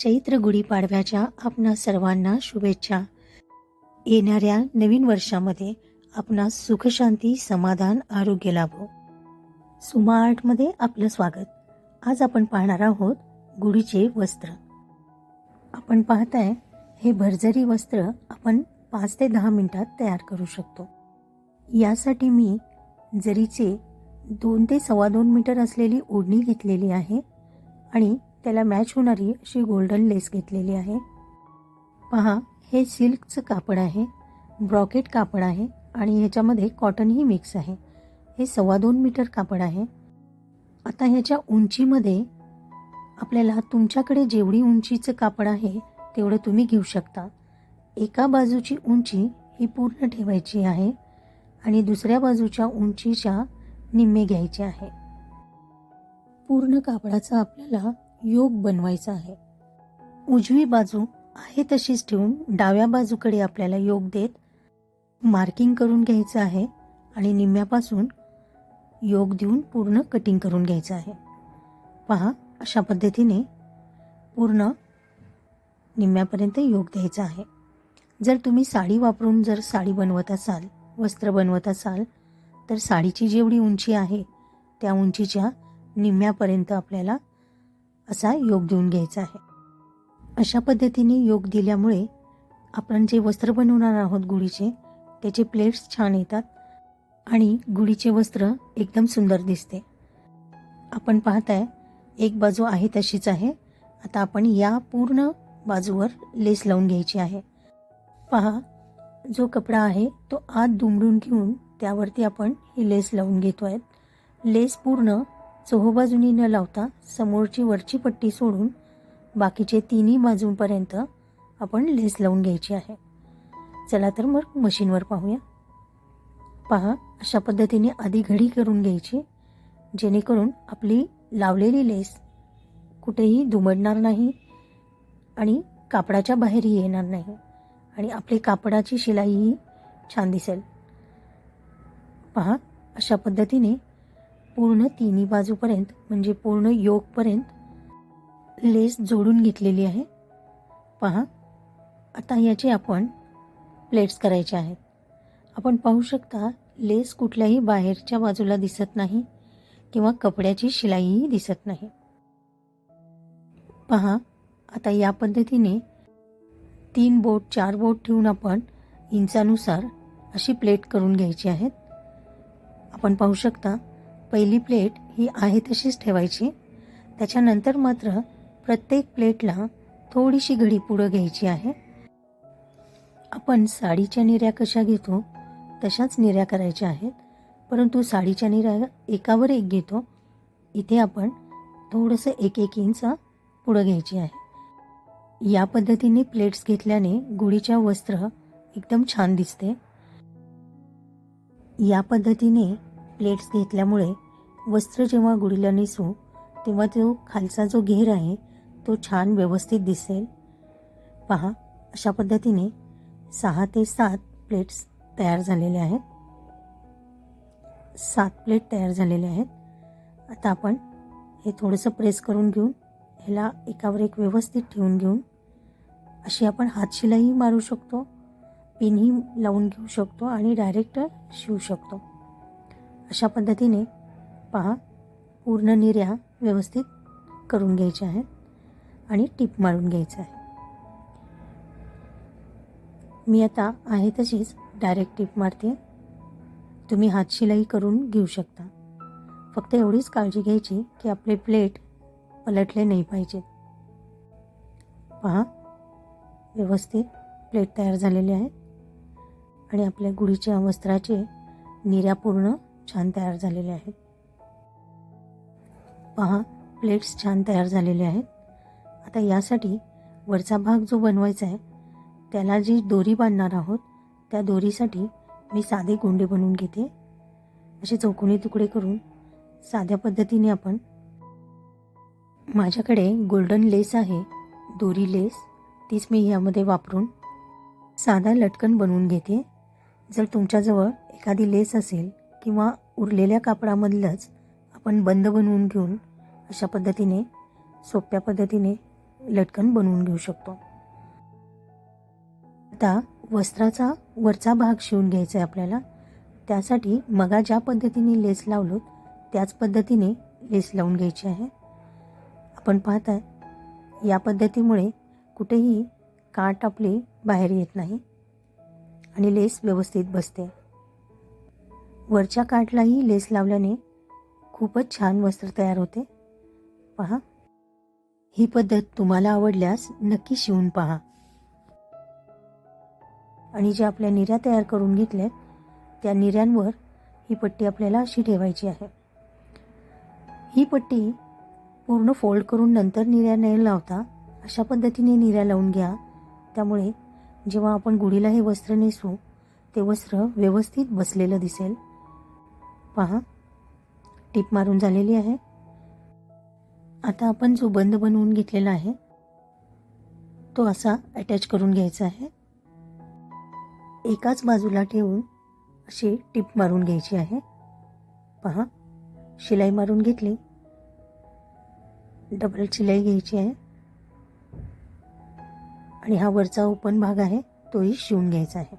चैत्र गुढीपाडव्याच्या आपणा सर्वांना शुभेच्छा. येणाऱ्या नवीन वर्षामध्ये आपणास सुखशांती समाधान आरोग्य लाभो. सुमा आर्टमध्ये आपलं स्वागत. आज आपण पाहणार आहोत गुढीचे वस्त्र. आपण पाहताय हे भरजरी वस्त्र आपण पाच ते दहा मिनिटात तयार करू शकतो. यासाठी मी जरीचे दोन ते सव्वा दोन मीटर असलेली ओढणी घेतलेली आहे आणि त्याला मॅच होणारी अशी गोल्डन लेस घेतलेली आहे. पहा हे सिल्कचं कापड आहे ब्रॉकेट कापड आहे आणि ह्याच्यामध्ये कॉटनही मिक्स आहे. हे सव्वा दोन मीटर कापड आहे. आता ह्याच्या उंचीमध्ये आपल्याला तुमच्याकडे जेवढी उंचीचं कापड आहे तेवढं तुम्ही घेऊ शकता. एका बाजूची उंची ही पूर्ण ठेवायची आहे आणि दुसऱ्या बाजूच्या उंचीच्या निम्मे घ्यायचे आहे. पूर्ण कापडाचा आपल्याला योग बनवायचा आहे. उजवी बाजू आहे तशीच ठेवून डाव्या बाजूकडे आपल्याला योग देत मार्किंग करून घ्यायचं आहे आणि निम्म्यापासून योग देऊन पूर्ण कटिंग करून घ्यायचं आहे. पहा अशा पद्धतीने पूर्ण निम्म्यापर्यंत योग द्यायचा आहे. जर तुम्ही साडी वापरून जर साडी बनवत असाल वस्त्र बनवत असाल तर साडीची जेवढी उंची आहे त्या उंचीच्या निम्म्यापर्यंत आपल्याला असा योग देऊन घ्यायचा आहे. अशा पद्धतीने योग दिल्यामुळे आपण जे वस्त्र बनवणार आहोत गुढीचे त्याचे प्लेट्स छान येतात आणि गुढीचे वस्त्र एकदम सुंदर दिसते. आपण पाहताय एक बाजू आहे तशीच आहे. आता आपण या पूर्ण बाजूवर लेस लावून घ्यायची आहे. पहा जो कपडा आहे तो आत दुमडून घेऊन त्यावरती आपण ही लेस लावून घेतो आहेत लेस पूर्ण चोहोबाजूनी न लावता समोरची वरची पट्टी सोडून बाकीचे तिन्ही बाजूंपर्यंत आपण लेस लावून घ्यायची आहे. चला तर मग मशीनवर पाहूया. पहा अशा पद्धतीने आधी घडी करून घ्यायची जेणेकरून आपली लावलेली लेस कुठेही दुमडणार नाही आणि कापडाच्या बाहेरही येणार नाही आणि आपली कापडाची शिलाईही छान दिसेल. पहा अशा पद्धतीने पूर्ण तिन्ही बाजूपर्यंत म्हणजे पूर्ण योगपर्यंत लेस जोडून घेतलेली आहे. पहा आता याचे आपण प्लेट्स करायचे आहेत. आपण पाहू शकता लेस कुठल्याही बाहेरच्या बाजूला दिसत नाही किंवा कपड्याची शिलाईही दिसत नाही. पहा आता या पद्धतीने तीन बोट चार बोट ठेवून आपण इंचानुसार अशी प्लेट करून घ्यायची आहेत. आपण पाहू शकता पहिली प्लेट ही आहे तशीच ठेवायची. त्याच्यानंतर मात्र प्रत्येक प्लेटला थोडीशी घडी पुढं घ्यायची आहे. आपण साडीच्या निऱ्या कशा घेतो? तशाच निऱ्या करायच्या आहेत. परंतु साडीच्या निऱ्या एकावर एक घेतो. इथे आपण थोडंसं एक एक इंच पुढं घ्यायची आहे. या पद्धतीने प्लेट्स घेतल्याने गुढीच्या वस्त्र एकदम छान दिसते. या पद्धतीने प्लेट्स घेतल्यामुळे वस्त्र जेव्हा गुढीला नेसू तेव्हा तो खालचा जो घेर आहे तो छान व्यवस्थित दिसेल. पहा अशा पद्धतीने सहा ते सात प्लेट्स तयार झालेले आहेत. सात प्लेट तयार झालेले आहेत. आता आपण हे थोडंसं प्रेस करून घेऊन ह्याला एकावर एक व्यवस्थित ठेवून घेऊन अशी आपण हातशिलाही मारू शकतो पिनही लावून घेऊ शकतो आणि डायरेक्ट शिवू शकतो. अशा पद्धतीने पहा. पूर्ण निर्या व्यवस्थित करून घ्यायच्या आहेत आणि टीप मारून घ्यायचं आहे. मी आता आहे तशीच डायरेक्ट टीप मारते. तुम्ही हातशिलाई करून घेऊ शकता. फक्त एवढीच काळजी घ्यायची की आपले प्लेट पलटले नाही पाहिजेत. पहा. व्यवस्थित प्लेट तयार झालेले आहेत आणि आपल्या गुढीच्या वस्त्राचे निर्या पूर्ण छान तयार झालेले आहेत पहा प्लेट्स छान तयार झालेले आहेत. आता यासाठी वरचा भाग जो बनवायचा आहे त्याला जी दोरी बांधणार आहोत त्या दोरीसाठी मी साधे गोंडे बनवून घेते. असे चौकोनी तुकडे करून साध्या पद्धतीने आपण माझ्याकडे गोल्डन लेस आहे दोरी लेस तीच मी ह्यामध्ये वापरून साधा लटकन बनवून घेते. जर तुमच्याजवळ एखादी लेस असेल किंवा उरलेल्या कापडामधलंच आपण बंद बनवून घेऊन अशा पद्धतीने सोप्या पद्धतीने लटकन बनवून घेऊ शकतो. आता वस्त्राचा वरचा भाग शिवून घ्यायचा आहे आपल्याला. त्यासाठी मगा ज्या पद्धतीने लेस लावलो त्याच पद्धतीने लेस लावून घ्यायची आहे. आपण पाहताय या पद्धतीमुळे कुठेही काट आपली बाहेर येत नाही आणि लेस व्यवस्थित बसते. वरच्या काठलाही लेस लावल्याने खूपच छान वस्त्र तयार होते. पहा. ही पद्धत तुम्हाला आवडल्यास नक्की शिवून पहा. आणि ज्या आपल्या निऱ्या तयार करून घेतल्यात त्या निऱ्यांवर ही पट्टी आपल्याला अशी ठेवायची आहे. ही पट्टी पूर्ण फोल्ड करून नंतर निर्या न लावता अशा पद्धतीने निर्या लावून घ्या. त्यामुळे जेव्हा आपण गुढीला हे वस्त्र नेसू ते वस्त्र व्यवस्थित बसलेलं दिसेल. पहा. टीप मारून झालेली आहे. आता आपण जो बंद बनवून घेतलेला आहे तो असा अटॅच करून घ्यायचा आहे. एकाच बाजूला ठेवून अशी टीप मारून घ्यायची आहे. पहा शिलाई मारून घेतली. डबल शिलाई घ्यायची आहे. आणि हा वरचा ओपन भाग आहे तोही शिवून घ्यायचा आहे.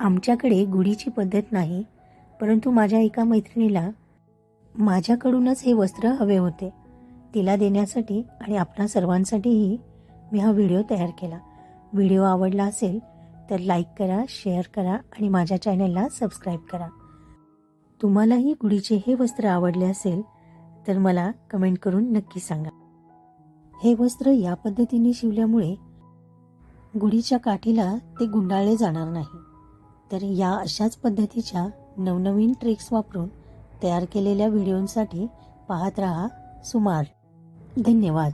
आमच्याकडे गुढीची पद्धत नाही परंतु माझ्या एका मैत्रिणीला माझ्याकडूनच हे वस्त्र हवे होते. तिला देण्यासाठी आणि आपणा सर्वांसाठीही मी हा व्हिडिओ तयार केला. व्हिडिओ आवडला असेल तर लाईक करा शेअर करा आणि माझ्या चॅनलला सबस्क्राईब करा. तुम्हालाही गुढीचे हे वस्त्र आवडले असेल तर मला कमेंट करून नक्की सांगा. हे वस्त्र या पद्धतीने शिवल्यामुळे गुढीच्या काठीला ते गुंडाळले जाणार नाही. तर या अशाच पद्धतीच्या नवनवीन ट्रिक्स वापरून तयार केलेल्या व्हिडिओंसाठी पाहत रहा सुमार. धन्यवाद.